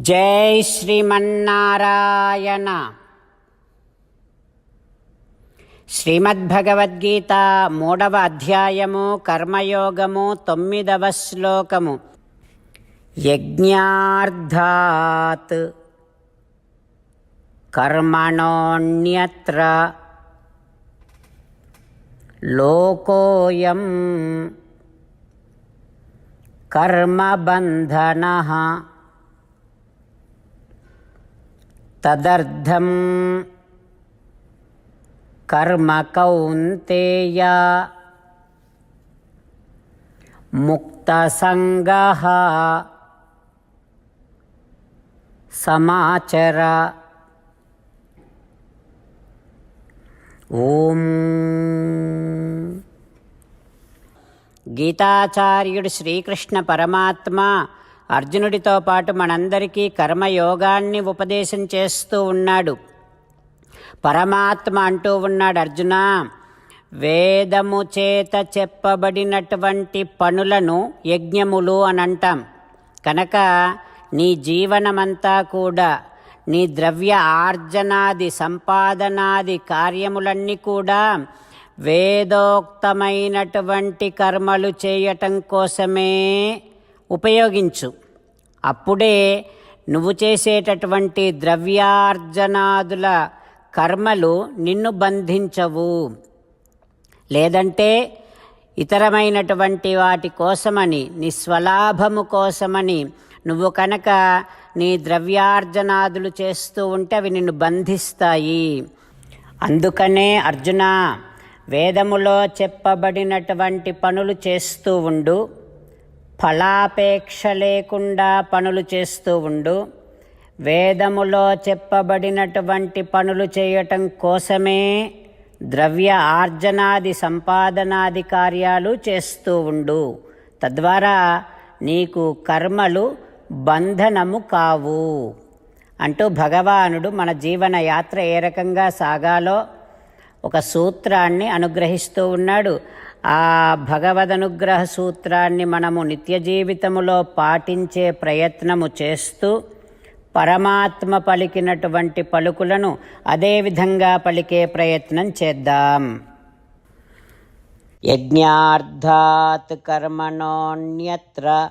జై శ్రీమన్నారాయణ. శ్రీమద్భగవద్గీత మూడవ అధ్యాయము కర్మయోగము తొమ్మిదవ శ్లోకము. యజ్ఞార్థాత్ కర్మణోన్యత్ర లోకోయం కర్మబంధన తదర్థం. కర్మ కౌంతేయ. ముక్తసంగ. సమాచర. ఓం. గీతాచార్యుడు శ్రీకృష్ణ పరమాత్మ అర్జునుడితో పాటు మనందరికీ కర్మయోగాన్ని ఉపదేశం చేస్తూ ఉన్నాడు. పరమాత్మ అంటూ ఉన్నాడు అర్జున వేదము చేత చెప్పబడినటువంటి పనులను యజ్ఞములు అని అంటాం కనుక నీ జీవనమంతా కూడా నీ ద్రవ్య ఆర్జనాది సంపాదనాది కార్యములన్నీ కూడా వేదోక్తమైనటువంటి కర్మలు చేయటం కోసమే ఉపయోగించు. అప్పుడే నువ్వు చేసేటటువంటి ద్రవ్యార్జనాదుల కర్మలు నిన్ను బంధించవు. లేదంటే ఇతరమైనటువంటి వాటి కోసమని నీ స్వలాభము కోసమని నువ్వు కనుక నీ ద్రవ్యార్జనాదులు చేస్తూ ఉంటే అవి నిన్ను బంధిస్తాయి. అందుకనే అర్జున వేదములో చెప్పబడినటువంటి పనులు చేస్తూ ఉండు. ఫలాపేక్ష లేకుండా పనులు చేస్తూ ఉండు. వేదములో చెప్పబడినటువంటి పనులు చేయటం కోసమే ద్రవ్య ఆర్జనాది సంపాదనాది కార్యాలు చేస్తూ ఉండు. తద్వారా నీకు కర్మలు బంధనము కావు. అంటూ భగవానుడు మన జీవన యాత్ర ఏ రకంగా సాగాలో ఒక సూత్రాన్ని అనుగ్రహిస్తూ ఉన్నాడు. ఆ భగవదనుగ్రహ సూత్రాన్ని మనము నిత్య జీవితములో పాటించే ప్రయత్నము చేస్తూ పరమాత్మ పలికినటువంటి పలుకులను అదేవిధంగా పలికే ప్రయత్నం చేద్దాం. యజ్ఞార్థాత్ కర్మణోన్యత్ర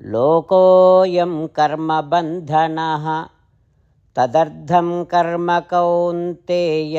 లోకోయం కర్మబంధన తదర్థం కర్మ కౌంతేయ